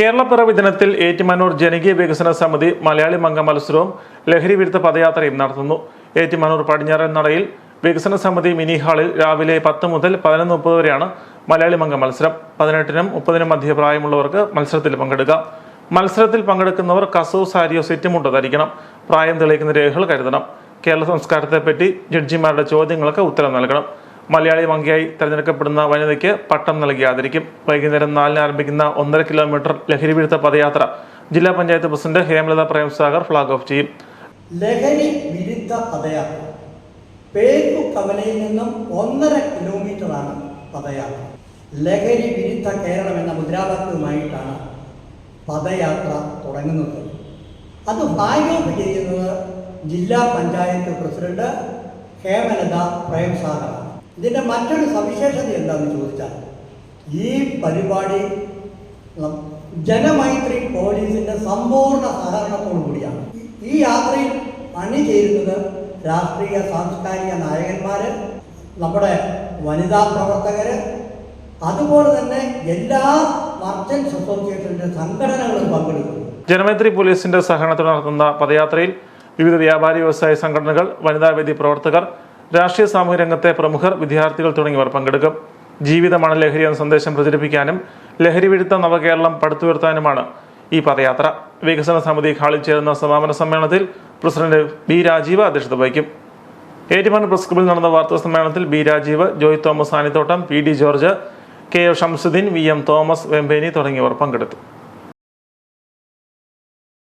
കേരളപ്പിറവി ദിനത്തിൽ ഏറ്റുമാനൂർ ജനകീയ വികസന സമിതി മലയാളി മംഗ മത്സരവും ലഹരി വിരുദ്ധ പദയാത്രയും നടത്തുന്നു. ഏറ്റുമാനൂർ പടിഞ്ഞാറൻ നടയിൽ വികസന സമിതി മിനി ഹാളിൽ രാവിലെ പത്ത് മുതൽ പതിനൊന്ന് മുപ്പത് വരെയാണ് മലയാളി മംഗ മത്സരം. പതിനെട്ടിനും മുപ്പതിനും മധ്യ പ്രായമുള്ളവർക്ക് മത്സരത്തിൽ പങ്കെടുക്കാം. മത്സരത്തിൽ പങ്കെടുക്കുന്നവർ കസവ് സാരിയോ സെറ്റുമുണ്ടോ ധരിക്കണം. പ്രായം തെളിയിക്കുന്ന രേഖകൾ കരുതണം. കേരള സംസ്കാരത്തെപ്പറ്റി ജഡ്ജിമാരുടെ ചോദ്യങ്ങൾക്ക് ഉത്തരം നൽകണം. മലയാളി മങ്കിയായി തെരഞ്ഞെടുക്കപ്പെടുന്ന വനിതയ്ക്ക് പട്ടം നൽകി ആദരിക്കും. വൈകുന്നേരം നാലിന് ആരംഭിക്കുന്ന ഒന്നര കിലോമീറ്റർ ലഹരി വിരുദ്ധ പദയാത്ര ജില്ലാ panchayat president Hemalatha Premsagar flag off ചെയ്യും. ലഹരി വിരുദ്ധ പദയാത്ര. പേക്കു കവലയിൽ നിന്നും ഒന്നര കിലോമീറ്ററാണ് പദയാത്ര. ലഹരി വിരുദ്ധ കേരളം എന്ന മുദ്രാവാക്യവുമായിട്ടാണ് പദയാത്ര തുടങ്ങുന്നത്. അത് ഭാഗ്യം ചെയ്യുന്നത് ജില്ലാ പഞ്ചായത്ത് പ്രസിഡന്റ് ഹേമലത പ്രേംസാഗറാണ്. ഇതിന്റെ മറ്റൊരു സവിശേഷത എന്താണെന്ന് ചോദിച്ചാൽ ഈ പരിപാടി ജനമൈത്രി പോലീസിന്റെ സമ്പൂർണ സഹകരണത്തോടു കൂടിയാണ്. ഈ- യാത്രയിൽ അണിചേരുന്നത് രാഷ്ട്രീയ സാംസ്കാരിക നായകന്മാര് നമ്മുടെ വനിതാ പ്രവർത്തകര് അതുപോലെ തന്നെ എല്ലാ മർച്ചൻസ് അസോസിയേഷന്റെ സംഘടനകളും പങ്കെടുക്കുന്നു. ജനമൈത്രി പോലീസിന്റെ സഹകരണത്തോടെ നടത്തുന്ന പദയാത്രയിൽ വിവിധ വ്യാപാരി വ്യവസായ സംഘടനകൾ വനിതാവേദി പ്രവർത്തകർ രാഷ്ട്രീയ സാമൂഹ്യ രംഗത്തെ പ്രമുഖർ വിദ്യാർത്ഥികൾ തുടങ്ങിയവർ പങ്കെടുക്കും. ജീവിതമാണ് ലഹരി എന്ന സന്ദേശം പ്രചരിപ്പിക്കാനും ലഹരി വിരുദ്ധ നവകേരളം പടുത്തുയർത്താനുമാണ് ഈ പദയാത്ര. വികസന സമിതി ഹാളിൽ ചേരുന്ന സമാപന സമ്മേളനത്തിൽ പ്രസിഡന്റ് ബി രാജീവ് അധ്യക്ഷത വഹിക്കും. ഏറ്റുമാനൂർ പ്രസ് ക്ലബിൽ നടന്ന വാർത്താ സമ്മേളനത്തിൽ B Rajeev Joy Thomas Anithottam P D George K O Shamsuddin V M Thomas Vempeny തുടങ്ങിയവർ പങ്കെടുത്തു.